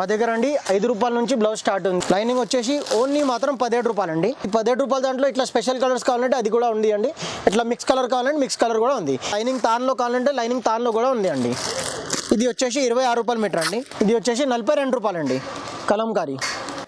మా దగ్గర అండి ఐదు రూపాయల నుంచి బ్లౌజ్ స్టార్ట్ ఉంది. లైనింగ్ వచ్చేసి ఓన్లీ మాత్రం పదిహేడు రూపాయలు అండి ఈ పదిహేడు రూపాయల దాంట్లో ఇట్లా స్పెషల్ కలర్స్ కావాలంటే అది కూడా ఉంది అండి. ఇట్లా మిక్స్ కలర్ కావాలంటే మిక్స్ కలర్ కూడా ఉంది. లైనింగ్ తాన్లో కావాలంటే లైనింగ్ తాన్లో కూడా ఉంది అండి. ఇది వచ్చేసి ఇరవై ఆరు రూపాయలు మీటర్ అండి. ఇది వచ్చేసి నలభై రెండు రూపాయలు అండి కలంకారీ.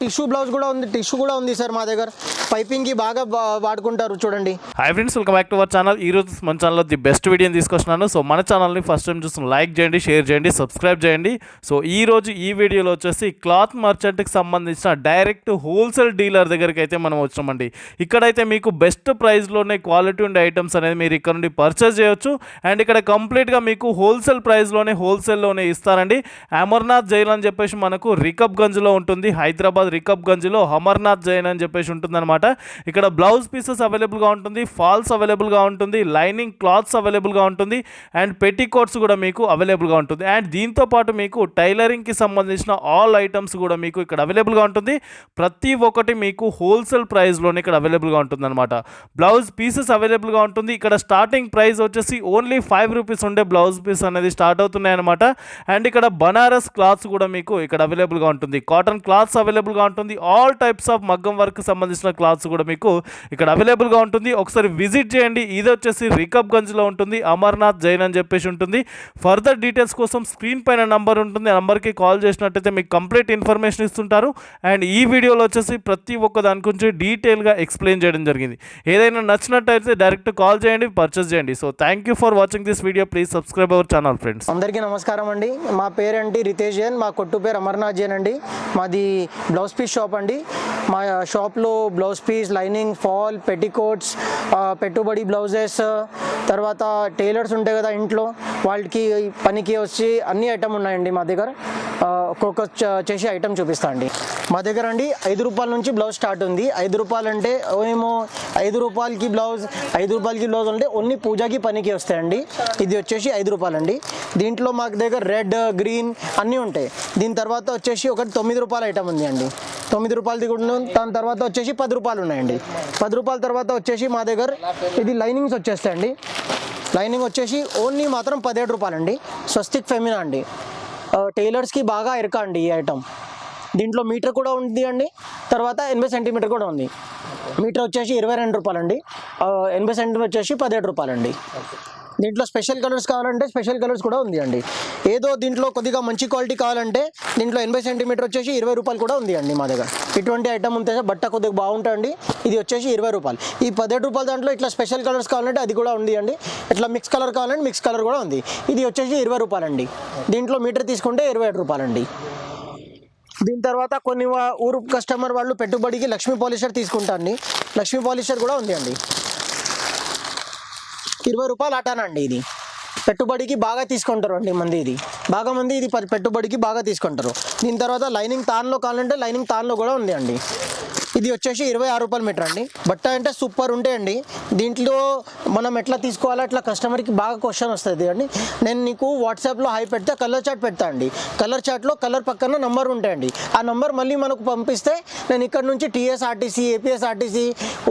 టిష్యూ బ్లౌజ్ కూడా ఉంది టిష్యూ కూడా ఉంది సార్ మా దగ్గర. పైపింగ్కి బాగా వాడుకుంటారు చూడండి. Hi friends welcome back to our channel ఈ రోజు మన ఛానల్లో ది బెస్ట్ వీడియోని తీసుకొస్తున్నాను. సో మన ఛానల్ని ఫస్ట్ టైం చూస్తున్న లైక్ చేయండి షేర్ చేయండి సబ్స్క్రైబ్ చేయండి. సో ఈ రోజు ఈ వీడియోలో వచ్చేసి క్లాత్ మర్చెంట్కి సంబంధించిన డైరెక్ట్ హోల్సేల్ డీలర్ దగ్గరికి అయితే మనం వచ్చామండి. ఇక్కడైతే మీకు బెస్ట్ ప్రైస్లోనే క్వాలిటీ ఉండే ఐటమ్స్ అనేది మీరు ఇక్కడ నుండి పర్చేస్ చేయొచ్చు. అండ్ ఇక్కడ కంప్లీట్గా మీకు హోల్సేల్ ప్రైస్లోనే హోల్సేల్లోనే ఇస్తారండి. అమర్నాథ్ జైల్ అని చెప్పేసి మనకు రికబ్ గంజ్లో ఉంటుంది. హైదరాబాద్ రికబ్ గంజ్లో అమర్నాథ్ జైన్ అని చెప్పేసి ఉంటుందన్నమాట. ఇక్కడ బ్లౌజ్ పీసెస్ అవైలబుల్గా ఉంటుంది ఫాల్స్ అవైలబుల్గా ఉంటుంది లైనింగ్ క్లాత్స్ అవైలబుల్గా ఉంటుంది అండ్ పెట్టికోట్స్ కూడా మీకు అవైలబుల్గా ఉంటుంది. అండ్ దీంతో పాటు మీకు టైలరింగ్కి సంబంధించిన ఆల్ ఐటమ్స్ కూడా మీకు ఇక్కడ అవైలబుల్గా ఉంటుంది. ప్రతి ఒక్కటి మీకు హోల్సేల్ ప్రైస్లోనే ఇక్కడ అవైలబుల్గా ఉంటుంది అనమాట బ్లౌజ్ పీసెస్ అవైలబుల్గా ఉంటుంది. ఇక్కడ స్టార్టింగ్ ప్రైస్ వచ్చేసి ఓన్లీ ఫైవ్ రూపీస్ ఉండే బ్లౌజ్ పీస్ అనేది స్టార్ట్ అవుతున్నాయి అనమాట అండ్ ఇక్కడ బనారస్ క్లాత్స్ కూడా మీకు ఇక్కడ అవైలబుల్గా ఉంటుంది. కాటన్ క్లాత్స్ అవైలబుల్గా ఉంటుంది. ఆల్ టైప్స్ ఆఫ్ మగ్గం వర్క్ సంబంధించిన క్లాత్స్ కూడా మీకు ఇక్కడ అవైలబుల్గా ఉంటుంది. ఒకసారి విజిట్ చేయండి. ఇది వచ్చేసి రికబ్ గంజ్లో ఉంటుంది. అమర్నాథ్ జైన్ అని చెప్పేసి ఉంటుంది. ఫర్దర్ డీటెయిల్స్ కోసం స్క్రీన్ పైన నంబర్ ఉంటుంది. ఆ నంబర్కి కాల్ చేసినట్టయితే మీకు కంప్లీట్ ఇన్ఫర్మేషన్ ఇస్తుంటారు. అండ్ ఈ వీడియోలో వచ్చేసి ప్రతి ఒక్క దాని గురించి డీటెయిల్గా ఎక్స్ప్లెయిన్ చేయడం జరిగింది. ఏదైనా నచ్చినట్టయితే డైరెక్ట్ కాల్ చేయండి పర్చేస్ చేయండి. So thank you for watching this video. Please subscribe our channel friends. అందరికీ నమస్కారం అండి. మా పేరేంటి రితేష్ జైన్. మా కొట్టు పేరు అమర్నాథ్ జైన్ అండి. మాది బ్లౌజ్ పీస్ షాప్ అండి. మా షాప్లో blouse piece lining fall petticoats పెట్టుబడి బ్లౌజెస్ తర్వాత టైలర్స్ ఉంటాయి కదా ఇంట్లో వాళ్ళకి పనికి వచ్చి అన్ని ఐటమ్ ఉన్నాయండి మా దగ్గర. ఒక్కొక్క చేసే ఐటమ్ చూపిస్తా అండి. మా దగ్గర అండి ఐదు రూపాయల నుంచి బ్లౌజ్ స్టార్ట్ ఉంది. ఐదు రూపాయలు అంటే ఏమో ఐదు రూపాయలకి బ్లౌజ్ ఐదు రూపాయలకి బ్లౌజ్ అంటే ఓన్లీ పూజకి పనికి వస్తాయండి. ఇది వచ్చేసి ఐదు రూపాయలండి. దీంట్లో మాకు దగ్గర రెడ్ గ్రీన్ అన్నీ ఉంటాయి. దీని తర్వాత వచ్చేసి ఒకటి తొమ్మిది రూపాయల ఐటమ్ ఉంది అండి. తొమ్మిది రూపాయలది కూడా దాని తర్వాత వచ్చేసి పది రూపాయలు ఉన్నాయండి. పది రూపాయల తర్వాత వచ్చేసి మా దగ్గర ఇది లైనింగ్స్ వచ్చేస్తాయండి. లైనింగ్ వచ్చేసి ఓన్లీ మాత్రం పదిహేడు రూపాయలండి. స్వస్తిక్ ఫెమినా అండి. టైలర్స్కి బాగా ఇరకా అండి ఈ ఐటమ్ దీంట్లో మీటర్ కూడా ఉంది అండి. తర్వాత ఎనభై సెంటీమీటర్ కూడా ఉంది. మీటర్ వచ్చేసి ఇరవై రెండు రూపాయలండి. అండి ఎనభై సెంటీమీటర్ వచ్చేసి పదిహేడు రూపాయలండి. దీంట్లో స్పెషల్ కలర్స్ కావాలంటే స్పెషల్ కలర్స్ కూడా ఉంది అండి. ఏదో దీంట్లో కొద్దిగా మంచి క్వాలిటీ కావాలంటే దీంట్లో ఎనభై సెంటీమీటర్ వచ్చేసి ఇరవై రూపాయలు కూడా ఉంది అండి మా దగ్గర. ఇటువంటి ఐటమ్ ఉంటే బట్ట కొద్దిగా బాగుంటుంది ఇది వచ్చేసి ఇరవై రూపాయలు. ఈ పదిహేడు రూపాయల దాంట్లో ఇట్లా స్పెషల్ కలర్స్ కావాలంటే అది కూడా ఉంది అండి. ఇట్లా మిక్స్ కలర్ కావాలంటే మిక్స్ కలర్ కూడా ఉంది. ఇది వచ్చేసి ఇరవై రూపాయలండి. దీంట్లో మీటర్ తీసుకుంటే ఇరవై ఏడు రూపాయలండి. దీని తర్వాత కొన్ని ఊరు కస్టమర్ వాళ్ళు పెట్టుబడికి లక్ష్మీ పాలిషర్ తీసుకుంటా లక్ష్మీ పాలిషర్ కూడా ఉంది అండి. ఇరవై రూపాయలు అటానండి ఇది. పెట్టుబడికి బాగా తీసుకుంటారు అండి మంది ఇది. బాగా మంది ఇది పెట్టుబడికి బాగా తీసుకుంటారు. దీని తర్వాత లైనింగ్ తాన్లో కావాలంటే లైనింగ్ తాన్లో కూడా ఉంది అండి. ఇది వచ్చేసి ఇరవై ఆరు రూపాయలు మీటర్ అండి. బట్ట అంటే సూపర్ ఉంటాయండి. దీంట్లో మనం ఎట్లా తీసుకోవాలో అట్లా కస్టమర్కి బాగా క్వశ్చన్ వస్తుంది అండి. నేను నీకు వాట్సాప్లో హై పెడితే కలర్ చాట్ పెడతా అండి. కలర్ చాట్లో కలర్ పక్కన నంబర్ ఉంటాయండి. ఆ నంబర్ మళ్ళీ మనకు పంపిస్తే నేను ఇక్కడ నుంచి టీఎస్ఆర్టీసీ ఏపీఎస్ఆర్టీసీ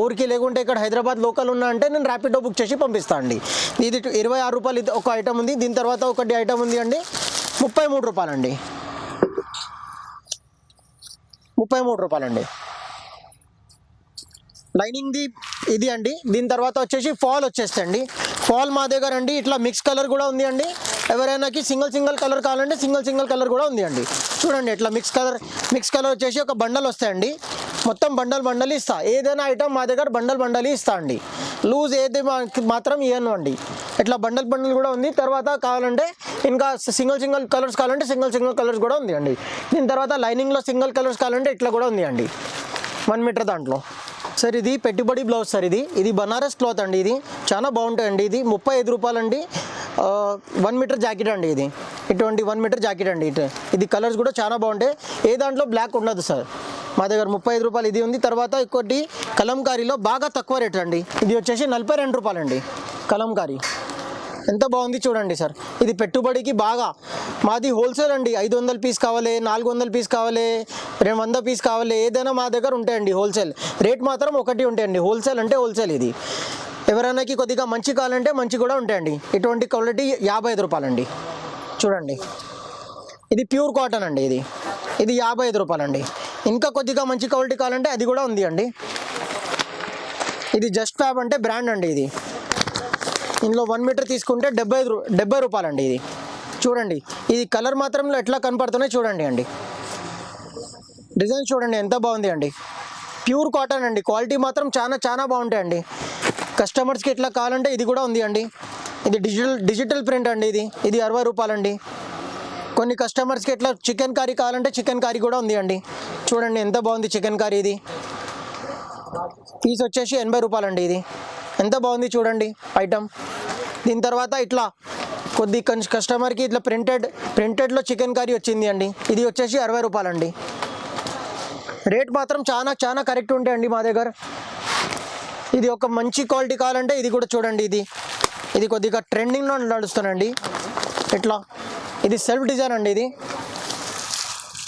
ఊరికి లేకుంటే ఇక్కడ హైదరాబాద్ లోకల్ ఉన్నా అంటే నేను ర్యాపిడో బుక్ చేసి పంపిస్తాను అండి. ఇది ఇరవై ఆరు రూపాయలు ఇది ఒక ఐటమ్ ఉంది. దీని తర్వాత ఒకటి ఐటమ్ ఉంది అండి. ముప్పై మూడు రూపాయలండి. ముప్పై మూడు రూపాయలండి. లైనింగ్ది ఇది అండి. దీని తర్వాత వచ్చేసి ఫాల్ వచ్చేస్తండి ఫాల్ మా దగ్గర అండి. ఇట్లా మిక్స్ కలర్ కూడా ఉంది అండి. ఎవరైనాకి సింగిల్ సింగిల్ కలర్ కావాలంటే సింగిల్ సింగిల్ కలర్ కూడా ఉంది అండి. చూడండి ఇట్లా మిక్స్ కలర్ మిక్స్ కలర్ వచ్చేసి ఒక బండల్ వస్తాయండి. మొత్తం బండల్ బండల్ ఇస్తా. ఏదైనా ఐటమ్ మా దగ్గర బండల్ బండల్ ఇస్తా అండి. లూజ్ ఏది మాత్రం ఇవ్వను అండి. ఇట్లా బండల్ బండల్ కూడా ఉంది. తర్వాత కావాలంటే ఇంకా సింగిల్ సింగిల్ కలర్స్ కావాలంటే సింగిల్ సింగిల్ కలర్స్ కూడా ఉంది అండి. దీని తర్వాత లైనింగ్లో సింగిల్ కలర్స్ కావాలంటే ఇట్లా కూడా ఉంది అండి. వన్ మీటర్ దాంట్లో. సార్ ఇది పెట్టుబడి బ్లౌజ్ సార్ ఇది. ఇది బనారస్ క్లాత్ అండి ఇది. చాలా బాగుంటాయండి ఇది. ముప్పై ఐదు రూపాయలండి అండి. వన్ మీటర్ జాకెట్ అండి ఇది. ఇటువంటి వన్ మీటర్ జాకెట్ అండి ఇటు ఇది కలర్స్ కూడా చాలా బాగుంటాయి. ఏ దాంట్లో బ్లాక్ ఉండదు సార్. మా దగ్గర ముప్పై ఐదు రూపాయలు ఇది ఉంది. తర్వాత ఇంకోటి కలంకారీలో బాగా తక్కువ రేట్ అండి. ఇది వచ్చేసి నలభై రెండు రూపాయలండి కలంకారీ. ఎంత బాగుంది చూడండి సార్. ఇది పెట్టుబడికి బాగా. మాది హోల్సేల్ అండి. ఐదు వందల పీస్ కావాలి నాలుగు వందల పీస్ కావాలి రెండు వంద పీస్ కావాలి ఏదైనా మా దగ్గర ఉంటాయండి హోల్సేల్. రేట్ మాత్రం ఒకటి ఉంటాయండి. హోల్సేల్ అంటే హోల్సేల్ ఇది. ఎవరైనాకి కొద్దిగా మంచి కావాలంటే మంచి కూడా ఉంటాయండి. ఇటువంటి క్వాలిటీ యాభై ఐదు రూపాయలండి. చూడండి. ఇది ప్యూర్ కాటన్ అండి ఇది. ఇది యాభై ఐదు రూపాయలండి. ఇంకా కొద్దిగా మంచి క్వాలిటీ కావాలంటే అది కూడా ఉంది అండి. ఇది జస్ట్ ఫ్యాబ్ అంటే బ్రాండ్ అండి ఇది. ఇందులో వన్ మీటర్ తీసుకుంటే డెబ్బై ఐదు రూ- డెబ్బై రూపాయలండి ఇది. చూడండి ఇది కలర్ మాత్రంలో ఎట్లా కనపడుతున్నాయి చూడండి అండి. డిజైన్ చూడండి ఎంత బాగుంది అండి. ప్యూర్ కాటన్ అండి క్వాలిటీ మాత్రం చాలా చాలా బాగుంటాయండి కస్టమర్స్కి ఎట్లా కావాలంటే ఇది కూడా ఉంది అండి. ఇది డిజిటల్ డిజిటల్ ప్రింట్ అండి ఇది. ఇది అరవై రూపాయలండి. కొన్ని కస్టమర్స్కి ఎట్లా చికెన్ కర్రీ కావాలంటే చికెన్ కర్రీ కూడా ఉంది అండి. చూడండి ఎంత బాగుంది చికెన్ కర్రీ ఇది. పీస్ వచ్చేసి ఎనభై రూపాయలండి ఇది. ఎంత బాగుంది చూడండి ఐటమ్ దీని తర్వాత ఇట్లా కొద్ది కస్టమర్కి ఇట్లా ప్రింటెడ్ ప్రింటెడ్లో చికెన్ కర్రీ వచ్చింది అండి. ఇది వచ్చేసి అరవై రూపాయలండి. రేట్ మాత్రం చాలా చాలా కరెక్ట్ ఉంటాయండి మా దగ్గర. ఇది ఒక మంచి క్వాలిటీ కావాలంటే ఇది కూడా చూడండి ఇది. ఇది కొద్దిగా ట్రెండింగ్లో నడుస్తానండి ఇట్లా ఇది సెల్ఫ్ డిజైన్ అండి ఇది.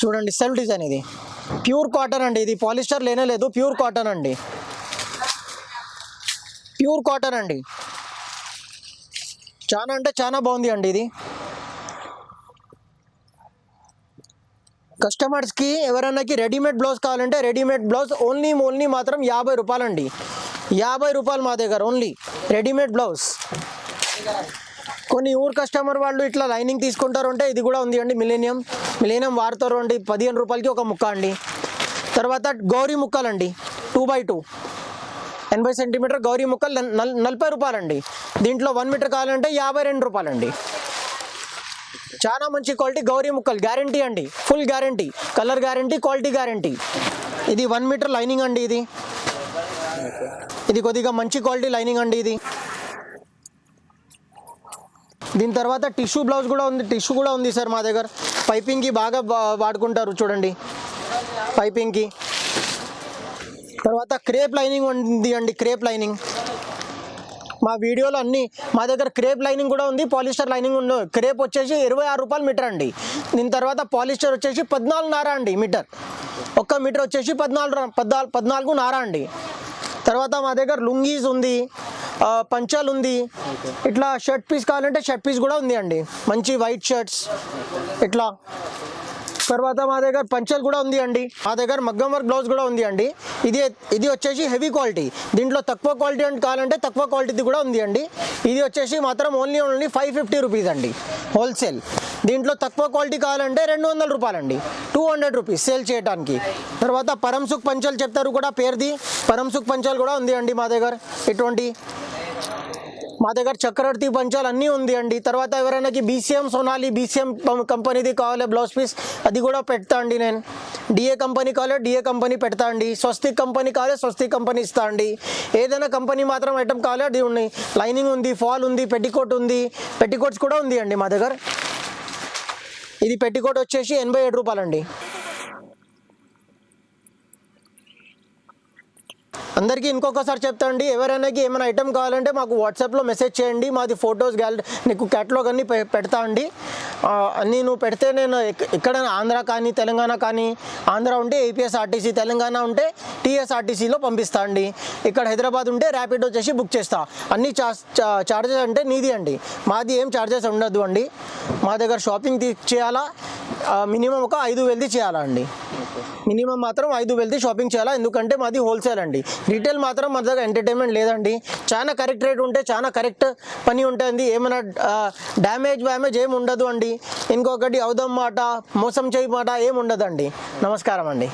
చూడండి సెల్ఫ్ డిజైన్ ఇది. ప్యూర్ కాటన్ అండి ఇది. పాలిస్టర్ లేనే లేదు ప్యూర్ కాటన్ అండి. ప్యూర్ కాటన్ అండి. చాలా అంటే చాలా బాగుంది అండి ఇది. కస్టమర్స్కి ఎవరైనాకి రెడీమేడ్ బ్లౌజ్ కావాలంటే రెడీమేడ్ బ్లౌజ్ ఓన్లీ ఓన్లీ మాత్రం యాభై రూపాయలండి. యాభై రూపాయలు మా దగ్గర ఓన్లీ రెడీమేడ్ బ్లౌజ్. కొన్ని ఊరు కస్టమర్ వాళ్ళు ఇట్లా లైనింగ్ తీసుకుంటారు అంటే ఇది కూడా ఉంది అండి మిలేనియం. మిలేనియం వాడతారు అండి పదిహేను రూపాయలకి ఒక ముక్క అండి. తర్వాత గౌరీ ముక్కలండి. Two by two. ఎనభై సెంటీమీటర్ గౌరీ ముక్కలు నల్- నల్- నలభై రూపాయలండి. దీంట్లో వన్ మీటర్ కావాలంటే యాభై రెండు రూపాయలండి. చాలా మంచి క్వాలిటీ గౌరీ ముక్కలు గ్యారంటీ అండి. Full guarantee. Colour guarantee quality guarantee. ఇది వన్ మీటర్ లైనింగ్ అండి ఇది. ఇది కొద్దిగా మంచి క్వాలిటీ లైనింగ్ అండి ఇది. దీని తర్వాత టిష్యూ బ్లౌజ్ కూడా ఉంది టిష్యూ కూడా ఉంది సార్ మా దగ్గర. పైపింగ్కి బాగా వాడుకుంటారు చూడండి. పైపింగ్కి. తర్వాత క్రేప్ లైనింగ్ ఉంది అండి క్రేప్ లైనింగ్. మా వీడియోలో అన్ని మా దగ్గర క్రేప్ లైనింగ్ కూడా ఉంది పాలిస్టర్ లైనింగ్ ఉంది క్రేప్ వచ్చేసి ఇరవై ఆరు రూపాయలు మీటర్ అండి. దీని తర్వాత పాలిస్టర్ వచ్చేసి పద్నాలుగున్నర అండి మీటర్. ఒక్క మీటర్ వచ్చేసి పద్నాలుగు పద్నాలుగు పద్నాలుగు పద్నాలుగున్నర అండి. తర్వాత మా దగ్గర లుంగీస్ ఉంది పంచాలు ఉంది. ఇట్లా షర్ట్ పీస్ కావాలంటే షర్ట్ పీస్ కూడా ఉంది అండి. మంచి వైట్ షర్ట్స్ ఇట్లా. తర్వాత మా దగ్గర పంచలు కూడా ఉంది అండి. మా దగ్గర మగ్గం వర్క్ బ్లౌజ్ కూడా ఉంది అండి. ఇది ఇది వచ్చేసి హెవీ క్వాలిటీ. దీంట్లో తక్కువ క్వాలిటీ అంటే కావాలంటే తక్కువ క్వాలిటీది కూడా ఉంది అండి. ఇది వచ్చేసి మాత్రం only only five fifty rupees అండి. హోల్సేల్. దీంట్లో తక్కువ క్వాలిటీ కావాలంటే రెండు వందల రూపాయలండి. టూ హండ్రెడ్ రూపీస్ సేల్ చేయడానికి తర్వాత పరంసుక్ పంచాలు చెప్తారు కూడా పేరుది. పరంసుక్ పంచాలు కూడా ఉంది అండి మా దగ్గర. ఇటువంటి మా దగ్గర చక్రవర్తి పంచాలు అన్నీ ఉంది అండి. తర్వాత ఎవరైనాకి బీసీఎం సోనాలి బీసీఎం కంపెనీది కావాలి బ్లౌజ్ పీస్ అది కూడా పెడతా అండి నేను. డిఏ కంపెనీ కావాలి డిఏ కంపెనీ పెడతా అండి. స్వస్తిక్ కంపెనీ కావాలి స్వస్తిక్ కంపెనీ ఇస్తా అండి. ఏదైనా కంపెనీ మాత్రం ఐటమ్ కావాలి అది ఉన్నాయి. లైనింగ్ ఉంది ఫాల్ ఉంది పెట్టికోట్ ఉంది. పెట్టికోట్స్ కూడా ఉంది అండి మా దగ్గర. ఇది పెట్టికోట్ వచ్చేసి ఎనభై ఏడు రూపాయలండి. అందరికీ ఇంకొకసారి చెప్తా అండి ఏమైనా ఐటమ్ కావాలంటే మాకు వాట్సాప్లో మెసేజ్ చేయండి మాది ఫొటోస్ గ్యాలరీ నీకు క్యాటలాగ్ అన్ని పె- పెడతా అండి. నేను పెడితే నేను ఎక్- ఎక్కడైనా ఆంధ్ర కానీ తెలంగాణ కానీ ఆంధ్ర ఉంటే ఏపీఎస్ఆర్టీసీ తెలంగాణ ఉంటే టీఎస్ఆర్టీసీలో పంపిస్తా అండి. ఇక్కడ హైదరాబాద్ ఉంటే ర్యాపిడ్ వచ్చేసి బుక్ చేస్తా. అన్ని చార్జెస్ అంటే నీది అండి. మాది ఏం చార్జెస్ ఉండదు అండి. మా దగ్గర షాపింగ్ తీ చేయాలా మినిమం ఒక ఐదు వేలది చేయాలా అండి మినిమం మాత్రం ఐదు వెళ్తే షాపింగ్ చేయాలా ఎందుకంటే మాది హోల్సేల్ అండి. రీటైల్ మాత్రం మన దగ్గర ఎంటర్టైన్మెంట్ లేదండి. చాలా కరెక్ట్ రేట్ ఉంటే చాలా కరెక్ట్ పని ఉంటుంది ఏమైనా డ్యామేజ్ వ్యామేజ్ ఏమి ఉండదు అండి. ఇంకొకటి అవుదాం మాట మోసం చేయి మాట ఏమి ఉండదండి. నమస్కారం అండి.